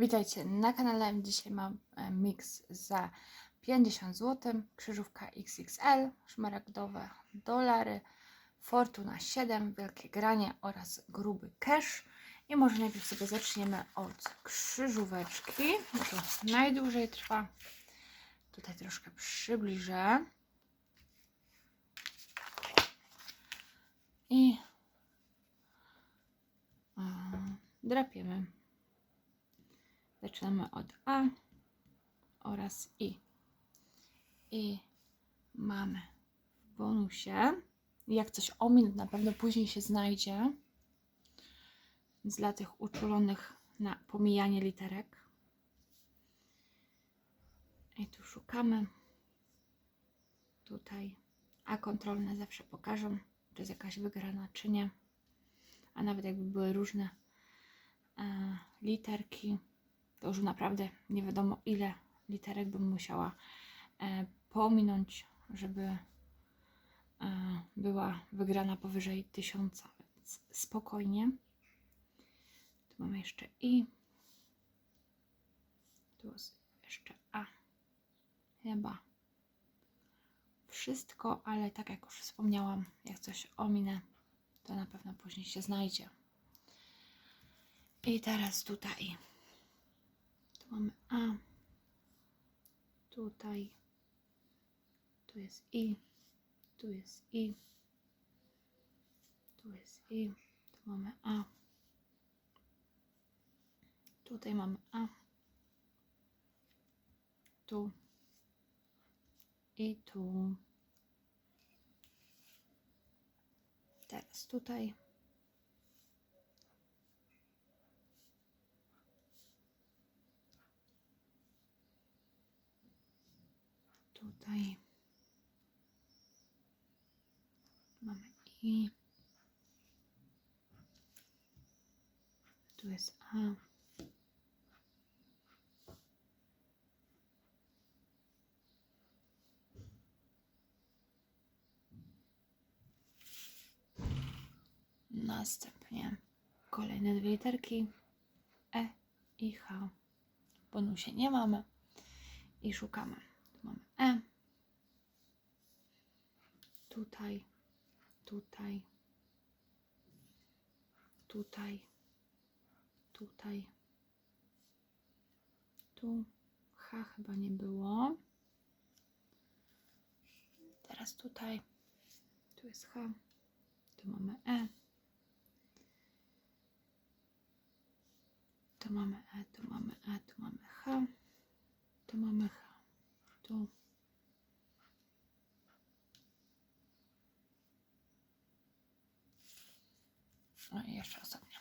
Witajcie na kanale. Dzisiaj mam e, miks za 50 zł, krzyżówka XXL, szmaragdowe dolary, Fortuna 7, wielkie granie oraz gruby cash. I może najpierw sobie zaczniemy od krzyżóweczki, to najdłużej trwa. Tutaj troszkę przybliżę. I mm, drapiemy. Zaczynamy od A oraz I. I mamy w bonusie. Jak coś omin, na pewno później się znajdzie. Więc dla tych uczulonych na pomijanie literek. I tu szukamy. Tutaj. A kontrolne zawsze pokażą, czy jest jakaś wygrana, czy nie. A nawet jakby były różne e, literki, to już naprawdę nie wiadomo ile literek bym musiała e, pominąć, żeby e, była wygrana powyżej tysiąca, więc spokojnie. Tu mamy jeszcze i. Tu jest jeszcze a. Chyba wszystko, ale tak jak już wspomniałam, jak coś ominę, to na pewno później się znajdzie. I teraz tutaj tu mamy A, tutaj, tu jest I, tu jest I, tu jest I, tu mamy A, tutaj mamy A, tu. I tu. Teraz tutaj. Tutaj mamy i tu jest A. Następnie kolejne dwie literki E i H. Bonusie nie mamy i szukamy. E. Tutaj, tutaj, tutaj, tutaj, tu. H chyba nie było. Teraz tutaj. Tu jest H. Tu mamy E. Tu mamy E, tu mamy E, tu mamy H. Tu mamy H. Tu. No jeszcze ostatnia.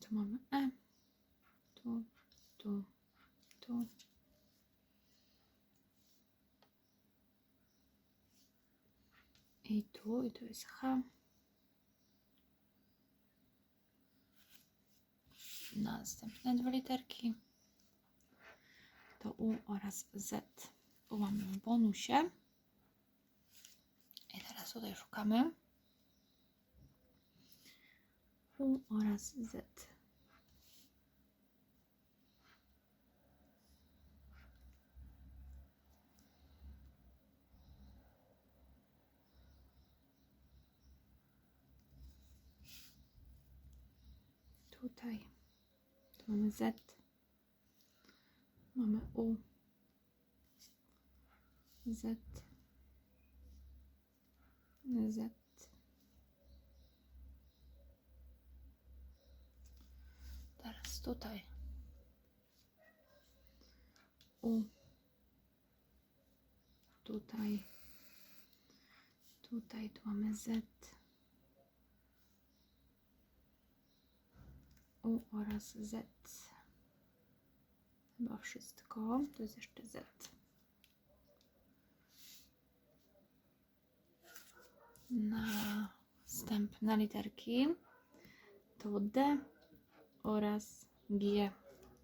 Tu mamy E. Tu, tu, tu. I tu, i tu jest H. Następne dwie literki to U oraz Z. U mamy w bonusie. I teraz tutaj szukamy U oraz Z. Tutaj tu mamy Z, mamy U, Z, Z. Teraz tutaj U, tutaj, tutaj tu mamy Z. U oraz Z. Chyba wszystko. To jest jeszcze Z. Następne literki to D oraz G.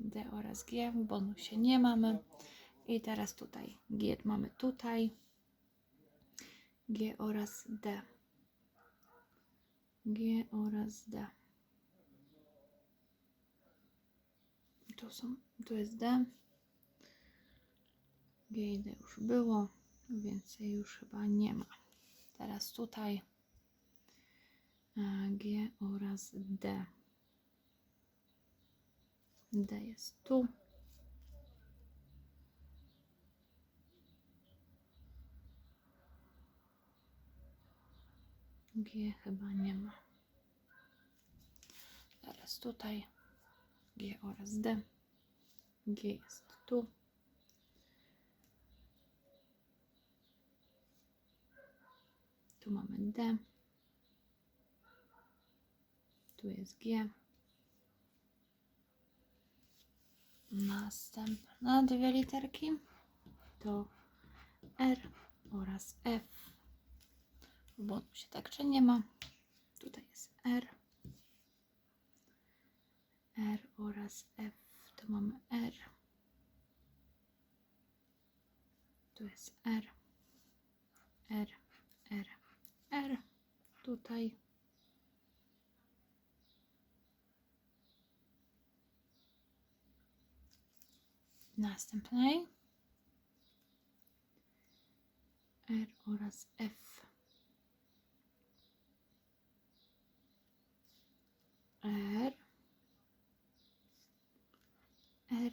D oraz G. W bonusie nie mamy. I teraz tutaj G mamy tutaj. G oraz D. G oraz D. Tu są, tu jest D. G i D już było, więcej już chyba nie ma. Teraz tutaj e, G oraz D. D jest tu. G chyba nie ma. Teraz tutaj G oraz D. G jest tu. Tu mamy D. Tu jest G. Następne dwie literki to R oraz F. W bonusie także nie ma. Tutaj jest R. R oraz F. Tu mamy R. Tu jest. R, R, R. Tutaj. Następnej. R oraz F. R R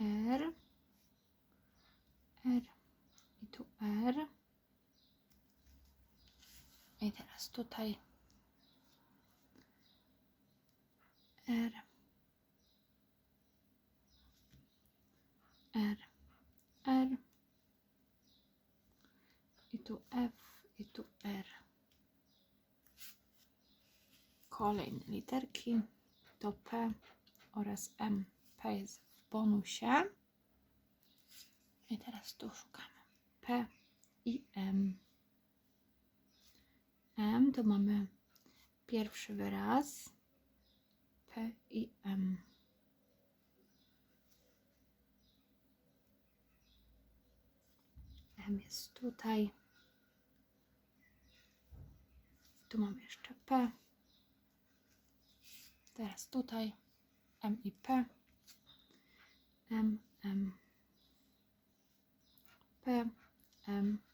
R R i tu R i teraz tutaj R R R i tu F i tu R kolejne literki to P oraz M. P jest w bonusie. I teraz tu szukamy. P i M. M to mamy pierwszy wyraz. P i M. M jest tutaj. Tu mamy jeszcze P. Teraz tutaj M i P. M, M. P. M.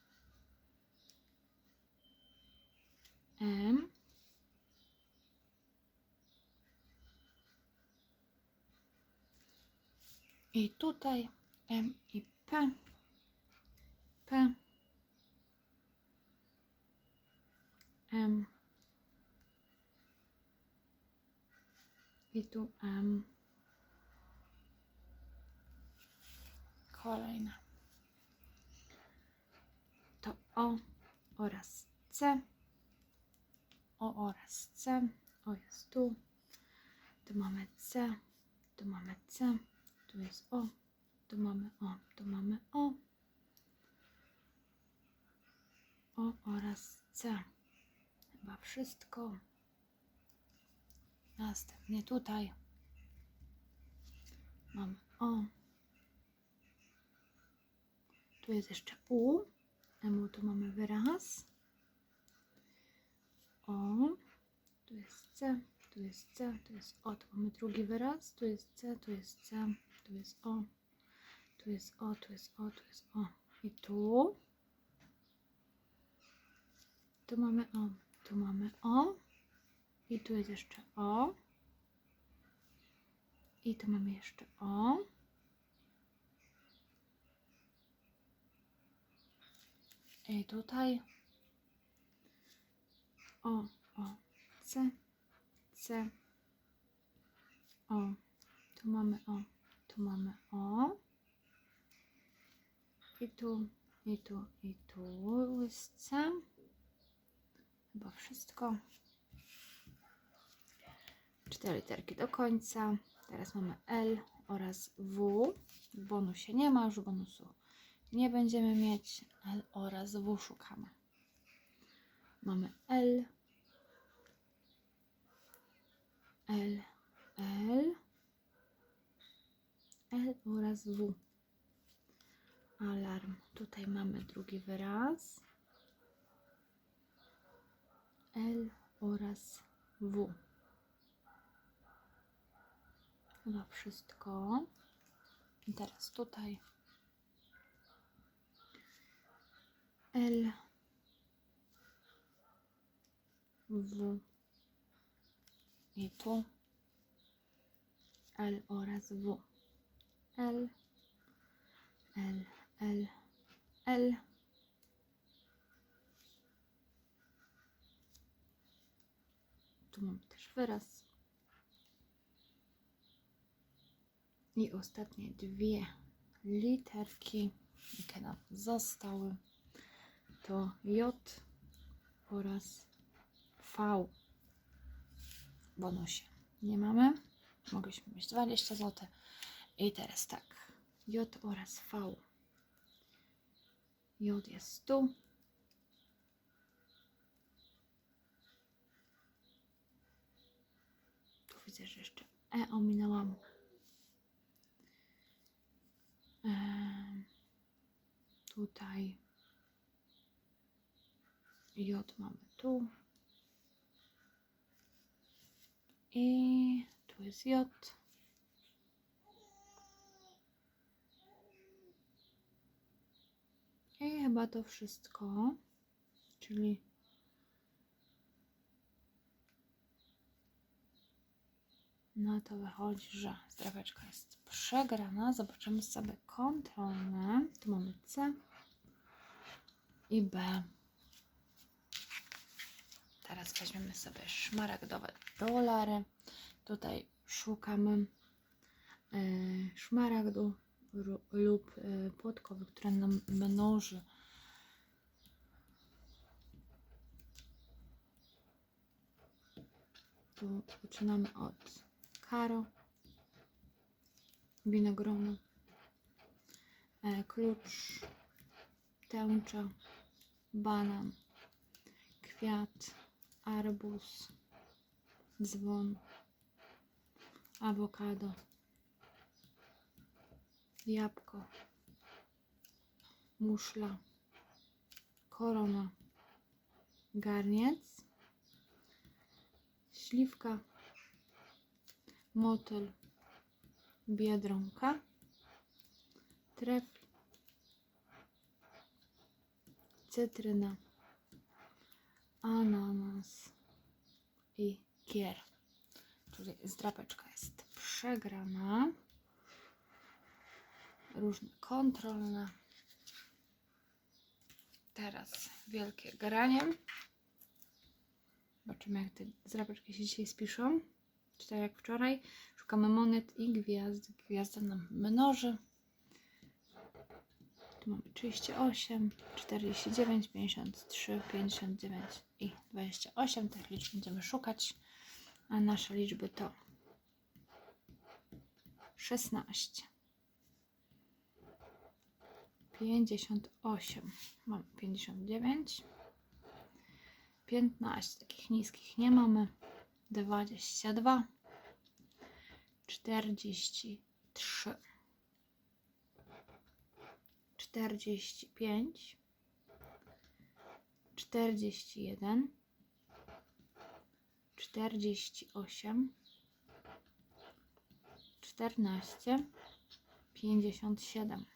I tutaj M i P. P. M. I tu M. Kolejna. To O oraz C. O oraz C. O jest tu. Tu mamy C. Tu mamy C. Tu jest O. Tu mamy O. Tu mamy O. O oraz C. Chyba wszystko. Następnie tutaj mamy O. Tu jest jeszcze U. Emu tu mamy wyraz. O. Tu jest C. Tu jest C. Tu jest O. Tu mamy drugi wyraz. Tu jest C. Tu jest C. Tu jest O. Tu jest O. Tu jest O. Tu jest O. I tu. Tu mamy O. Tu mamy O. I tu jest jeszcze O. I tu mamy jeszcze O. I tutaj O, O, C, C, O. Tu mamy O, tu mamy O. I tu, i tu, i tu C. Chyba wszystko. Cztery literki do końca. Teraz mamy L oraz W. W bonusie nie ma, już bonusu nie będziemy mieć. L oraz W szukamy. Mamy L, L, L, L oraz W. Alarm. Tutaj mamy drugi wyraz. L oraz W. Chyba wszystko. I teraz tutaj L W i tu L oraz W. L L L L Tu mam też wyraz. I ostatnie dwie literki, jakie nam zostały, to J oraz V bonusie. Nie mamy. Mogliśmy mieć 20 zł. I teraz tak. J oraz V. J jest tu. Tu widzę, że jeszcze E ominęłam. Em, tutaj J mamy tu. I tu jest J. I chyba to wszystko. Czyli no to wychodzi, że zdraweczka jest przegrana. Zobaczymy sobie kontrolne. Tu mamy C i B. Teraz weźmiemy sobie szmaragdowe dolary. Tutaj szukamy y, szmaragdu lub y, płotkowy, który nam mnoży. Tu zaczynamy od karo, winogronu, e, klucz, tęcza, banan, kwiat, arbuz, dzwon, awokado, jabłko, muszla, korona, garniec, śliwka, motyl, biedronka, trefl, cytryna, ananas i kier. Tutaj zdrapeczka jest przegrana. Różne kontrolne. Teraz wielkie granie. Zobaczymy, jak te zdrapeczki się dzisiaj spiszą. Czy tak jak wczoraj. Szukamy monet i gwiazd. Gwiazda nam mnoży. Tu mamy 38, 49, 53, 59 i 28. Tych liczb będziemy szukać. A nasze liczby to 16, 58, mamy 59, 15, takich niskich nie mamy, 22, 43, 45, 41, 48, 14, 57,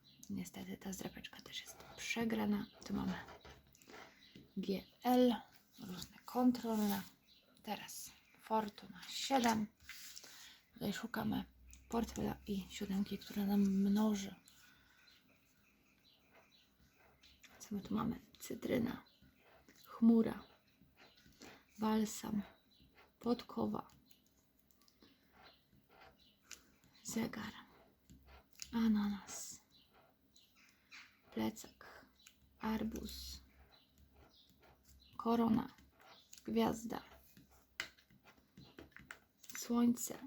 Niestety ta zdrapeczka też jest przegrana. Tu mamy GL, różne kontrolne. Teraz Fortuna 7. Tutaj szukamy portfela i siódemki, które nam mnoży. Co my tu mamy? Cytryna, chmura, balsam, podkowa, zegar, ananas, plecak, arbuz, korona, gwiazda, słońce,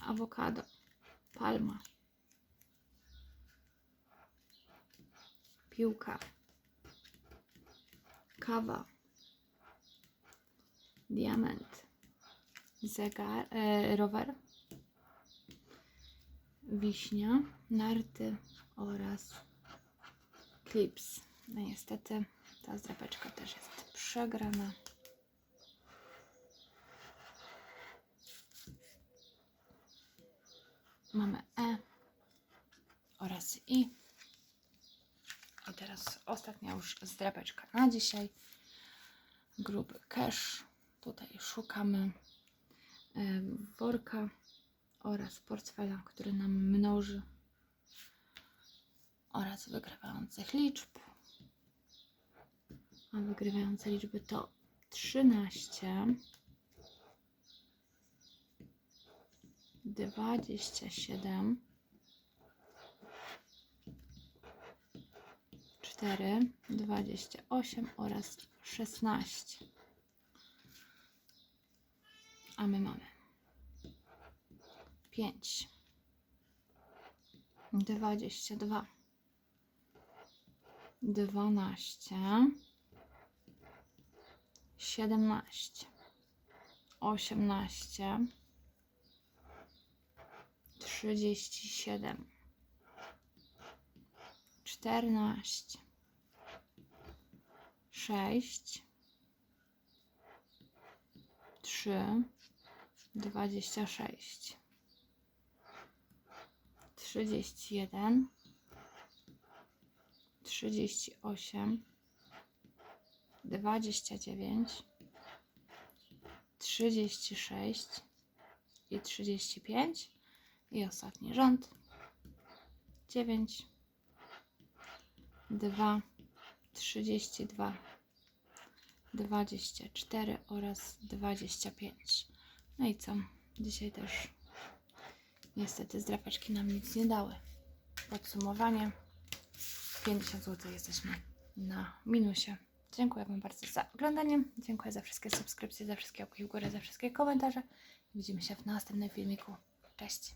awokado, palma, piłka, kawa, diament, zegar, e, rower, wiśnia, narty oraz klips. No niestety ta zdrapeczka też jest przegrana. Mamy E oraz I. I teraz ostatnia już zdrapeczka na dzisiaj. Gruby cash. Tutaj szukamy worka oraz portfela, który nam mnoży oraz wygrywających liczb. A wygrywające liczby to 13, 27, 4, 28 oraz 16. A my mamy 5, 22, 12, 17, 18, 37, 14, 6, 3, 26, 31, 38, 29, 36 i 35 i ostatni rząd 9, 2, 32, 24 oraz 25. No i co? Dzisiaj też niestety zdrapeczki nam nic nie dały. Podsumowanie 50 zł jesteśmy na minusie. Dziękuję Wam bardzo za oglądanie. Dziękuję za wszystkie subskrypcje, za wszystkie łapki w górę, za wszystkie komentarze. Widzimy się w następnym filmiku. Cześć!